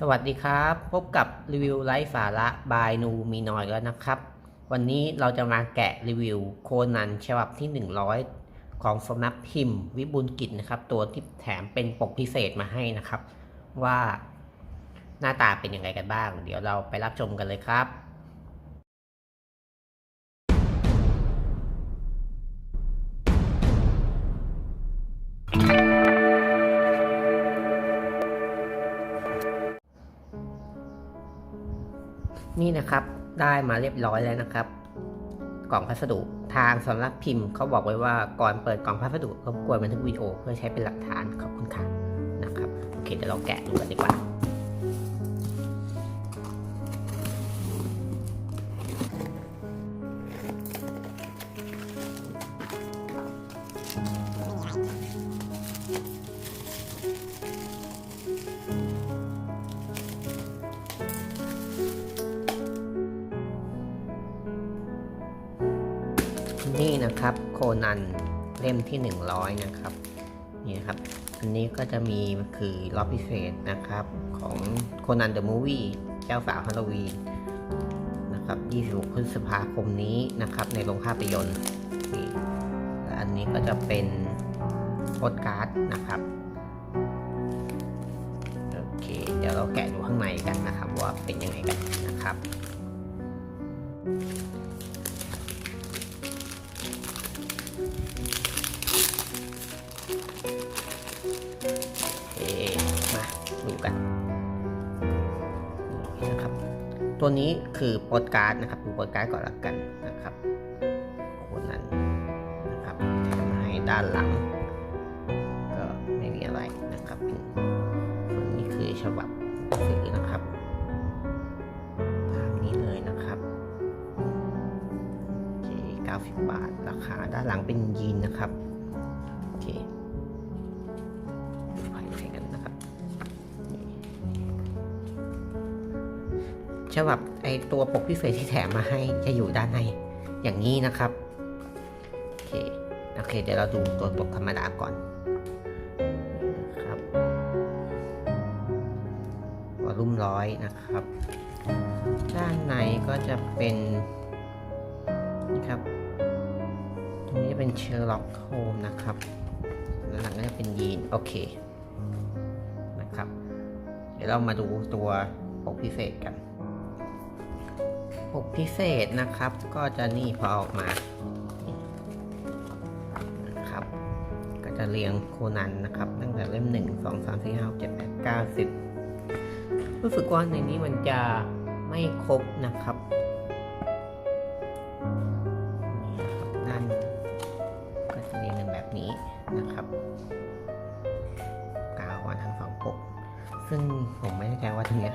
สวัสดีครับ พบกับรีวิวไลฟ์สาระบายนูมีนอยแล้วนะครับ วันนี้เราจะมาแกะรีวิวโคนันฉบับที่ 100 ของสำนักพิมพ์วิบูลกิจนะครับ ตัวที่แถมเป็นปกพิเศษมาให้นะครับ ว่าหน้าตาเป็นยังไงกันบ้าง เดี๋ยวเราไปรับชมกันเลยครับ นี่นะครับได้มาเรียบร้อยแล้วนะครับ กล่องพัสดุทางสำนักพิมพ์เขาบอกไว้ว่าก่อนเปิดกล่องพัสดุรบกวนบันทึกวิดีโอเพื่อใช้เป็นหลักฐานขอบคุณค่ะนะครับโอเคเดี๋ยวเราแกะดูกันดีกว่า นี่นะครับโคนันเล่มที่ 100 นะครับนี่นะครับ อันนี้ก็จะมีคือรอบพิเศษนะครับ ของโคนันเดอะมูวี่เจ้าสาวฮาโลวีนนะครับ 26 พฤษภาคมนี้นะครับ ในโรงภาพยนตร์นี่และอันนี้ก็จะเป็นโปสการ์ดนะครับโอเค เดี๋ยวเราแกะดูข้างในกันนะครับ ว่าเป็นยังไงกันนะครับ ตัวนี้คือโปสการ์ดนะครับดูโปสการ์ดก่อนละกันนะครับคนนั้นนะครับแถมให้ด้านหลัง ก็ไม่มีอะไรนะครับนส่วนนี้คือฉบับสื่อนะครับตามนี้เลยนะครับโอเค90 บาทราคาด้านหลังเป็นยีนนะครับ ฉบับไอตัวปกพิเศษที่แถมมาให้จะอยู่ด้านในอย่างนี้นะครับโอเคโอเค เดี๋ยวเราดูตัวปกธรรมดาก่อนนี่นะครับวอลุ่มร้อยนะครับ ด้านในก็จะเป็นนี่ครับตรงนี้จะเป็นเชอร์ล็อกโฮมนะครับด้านหลังก็จะเป็นยีนโอเคนะครับ เดี๋ยวเรามาดูตัวปกพิเศษกัน ปกพิเศษนะครับ ก็จะนี่พอออกมานะครับ ก็จะเรียงโคนันนะครับ ตั้งแต่เล่มหนึ่งสองสามสี่ห้าเจ็ดแปดเก้าสิบรู้สึกว่าในนี้มันจะไม่ครบนะครับด้านก็จะเรียงกันแบบนี้นะครับกาวมาทั้งสองปก ซึ่งผมไม่แน่ใจว่าทีเนี้ย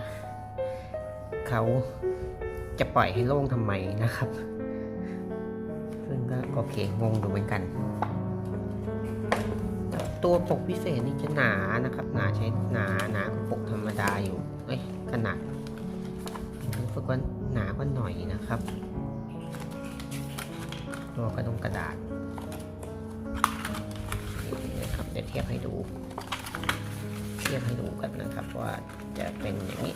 เขา จะปล่อยให้โล่งทำไมนะครับ ซึ่งก็โอเคงงดูเหมือนกัน ตัวปกพิเศษนี่จะหนานะครับ หนาใช้หนาหนากว่าปกธรรมดาอยู่เอ้ยขนาดรู้สึกว่าหนากว่าหน่อยนะครับ ตัวกระดงกระดาษนี่นะครับเดี๋ยวเทียบให้ดู เทียบให้ดูกันนะครับว่าจะเป็นอย่างนี้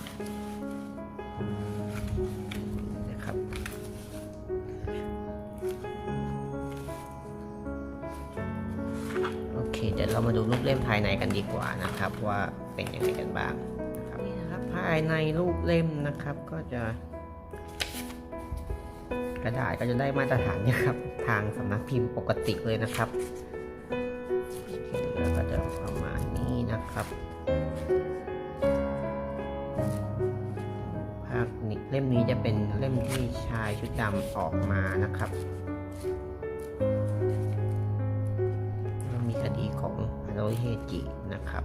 ดี๋ยวเรามาดูรูปเล่มภายในกันดีกว่านะครับ ว่าเป็นยังไงกันบ้างนะครับนี่นะครับภายในรูปเล่มนะครับ ก็จะกระดาษก็จะได้มาตรฐานนะครับ ทางสำนักพิมพ์ปกติเลยนะครับที่เหลือก็จะประมาณนี้นะครับภาคนี้เล่มนี้จะเป็นเล่มที่ชายชุดดำออกมานะครับ โรเฮจิ นะครับ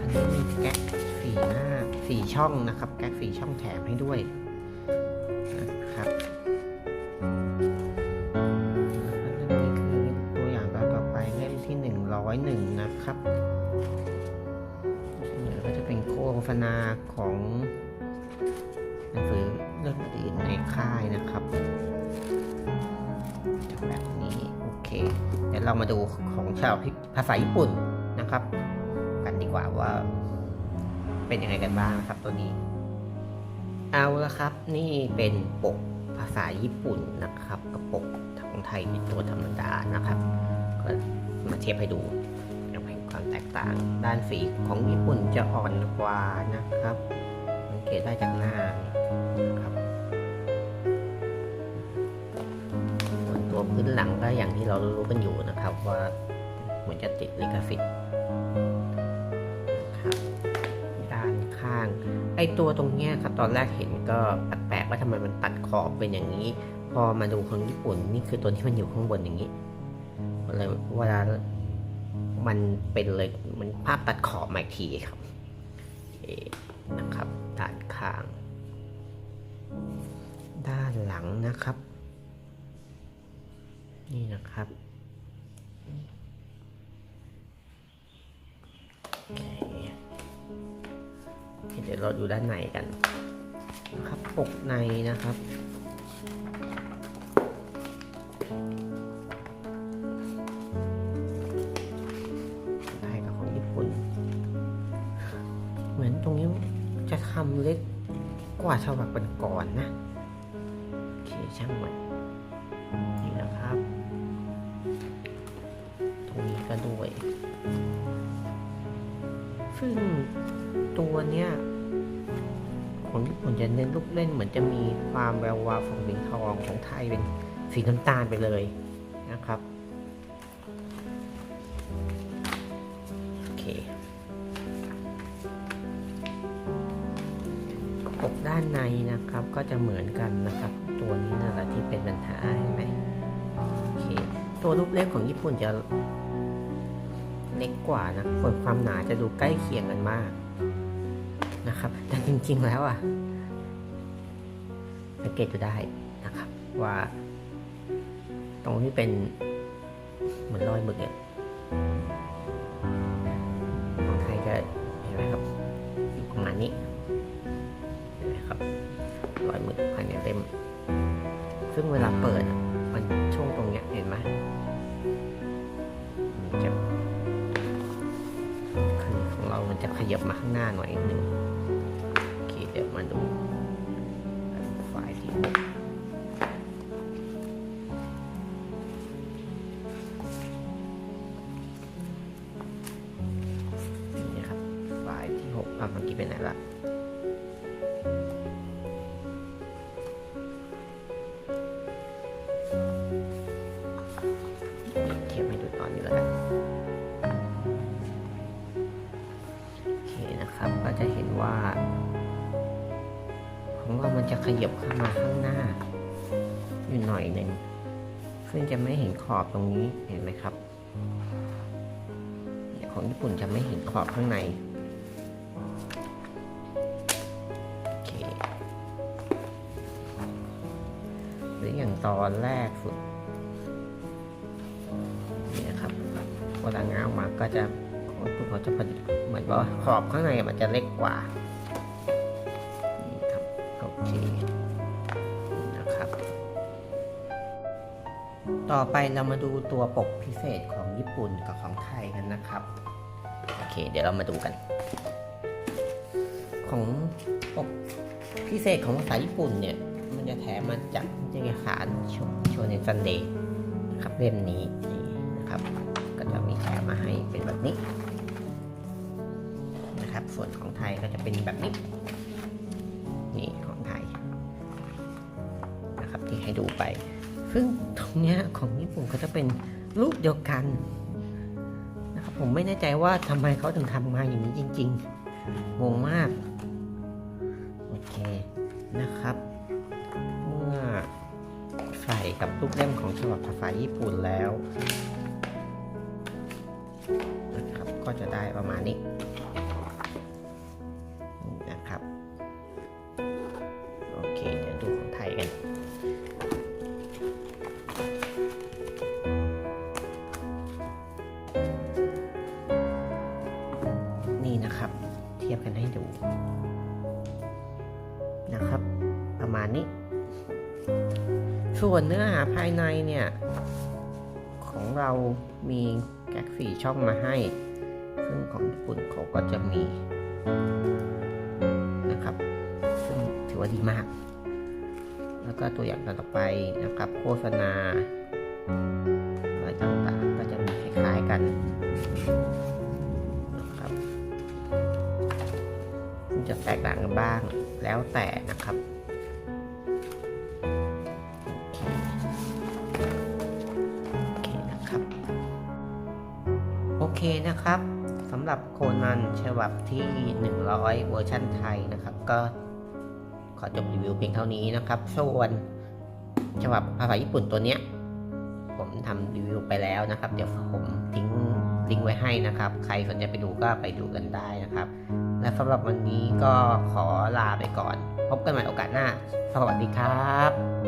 อันนี้มีแก๊กสี่หน้าสี่ช่องนะครับ แก๊กสี่ช่องแถมให้ด้วยนะครับนี้คือตัวอย่างต่อไปเล่มที่หนึ่งร้อยหนึ่งนะครับเหลือก็จะเป็นโฆษณาของหนังสือเรื่องอื่นในค่ายนะครับ แบบนี้โอเค เดี๋ยวเรามาดูของชาวภาษาญี่ปุ่นนะครับ กันดีกว่าว่า เป็นยังไงกันบ้างนะครับตัวนี้ เอาละครับนี่เป็นปกภาษาญี่ปุ่นนะครับกับปกของไทยเป็นตัวธรรมดานะครับก็มาเทียบให้ดูอย่างเป็นความแตกต่างด้านสีของญี่ปุ่นจะอ่อนกว่านะครับสังเกตได้จากหน้านะครับ ตัวพื้นหลังก็อย่างที่เรารู้กันอยู่นะครับว่าเหมือนจะติดลิขสิทธิ์นะครับด้านข้าง ไอตัวตรงเนี้ยครับตอนแรกเห็นก็แปลกๆว่าทำไมมันตัดขอบเป็นอย่างนี้ พอมาดูของญี่ปุ่นนี่คือตัวที่มันอยู่ข้างบนอย่างนี้เลยเวลามันเป็นเลยมันภาพตัดขอบมาอีกทีครับนะครับด้านข้าง ด้านหลังนะครับ นี่นะครับเคเดี๋ยวเราดูด้านในกันนะครับปกในนะครับไทยกับของญี่ปุ่น เหมือนตรงนี้จะทำเล็กกว่าฉบับก่อนๆนะ โอเคช่างมัน ตรงนี้ก็ด้วย ซึ่งตัวเนี้ยของญี่ปุ่นจะเน้นลูกเล่นเหมือนจะมีความแวววาวของสีทองของไทยเป็นสีน้ำตาลไปเลยนะครับโอเคปกด้านในนะครับก็จะเหมือนกันนะครับ ตัวนี้นั่นแหละที่เป็นปัญหาเห็นไหมโอเคตัวรูปเล่มของญี่ปุ่นจะ เล็กกว่านะส่วนความหนาจะดูใกล้เคียงกันมากนะครับ แต่จริงๆแล้วอะสังเกตดูได้นะครับ ว่าตรงที่เป็นเหมือนรอยหมึกเนี่ยของไทยจะเห็นไหมครับอยู่ประมาณนี้เห็นไหมครับรอยหมึกภายในเล่มซึ่งเวลาเปิดอะมันช่วงตรงเนี้ยเห็นไหมจะ จะขยับมาข้างหน้าหน่อยหนึ่งโอเคเดี๋ยวมาดูไฟล์ที่หกนี่ครับไฟล์ที่หกอะเมื่อกี้เป็นไหนละ อยู่หน่อยหนึ่งซึ่งจะไม่เห็นขอบตรงนี้เห็นไหมครับของญี่ปุ่นจะไม่เห็นขอบข้างในโอเคหรืออย่างตอนแรกสุดนี่นะครับเวลาง้างมาก็จะของญี่ปุ่นเขาจะผลิตเหมือนว่าขอบข้างในมันจะเล็กกว่านี่ครับโอเค ต่อไปเรามาดูตัวปกพิเศษของญี่ปุ่นกับของไทยกันนะครับ โอเค เดี๋ยวเรามาดูกัน ของปกพิเศษของภาษาญี่ปุ่นเนี่ย มันจะแถมมาจากนิตยสารโชเนซันเดย์ครับเล่มนี้นี่นะครับ ก็จะมีแถมมาให้เป็นแบบนี้นะครับ ส่วนของไทยก็จะเป็นแบบนี้นี่ของไทยนะครับที่ให้ดูไปซึ่ง เนี้ยของญี่ปุ่นก็จะเป็นรูปเดียวกันนะครับผมไม่แน่ใจว่าทำไมเขาถึงทำมาอย่างนี้จริงๆงงมาก โอเคนะครับ เมื่อใส่กับลูกเล่มของฉบับภาษาญี่ปุ่นแล้วนะครับก็จะได้ประมาณนี้ มาณนี้ ส่วนเนื้อหาภายในเนี่ย ของเรามีแก๊กสี่ช่องมาให้ ซึ่งของญี่ปุ่นเขาก็จะมีนะครับ ซึ่งถือว่าดีมาก แล้วก็ตัวอย่างต่อไปนะครับ โฆษณาอะไรต่างๆก็จะมีคล้ายๆกันนะครับจะแตกต่างกันบ้างแล้วแต่นะครับ นะครับสำหรับโคนันฉบับที่ 100 เวอร์ชันไทยนะครับ ก็ขอจบรีวิวเพียงเท่านี้นะครับส่วนฉบับภาษาญี่ปุ่นตัวเนี้ย ผมทำรีวิวไปแล้วนะครับ เดี๋ยวผมทิ้งลิงก์ไว้ให้นะครับ ใครสนใจไปดูก็ไปดูกันได้นะครับ และสำหรับวันนี้ก็ขอลาไปก่อน พบกันใหม่โอกาสหน้า สวัสดีครับ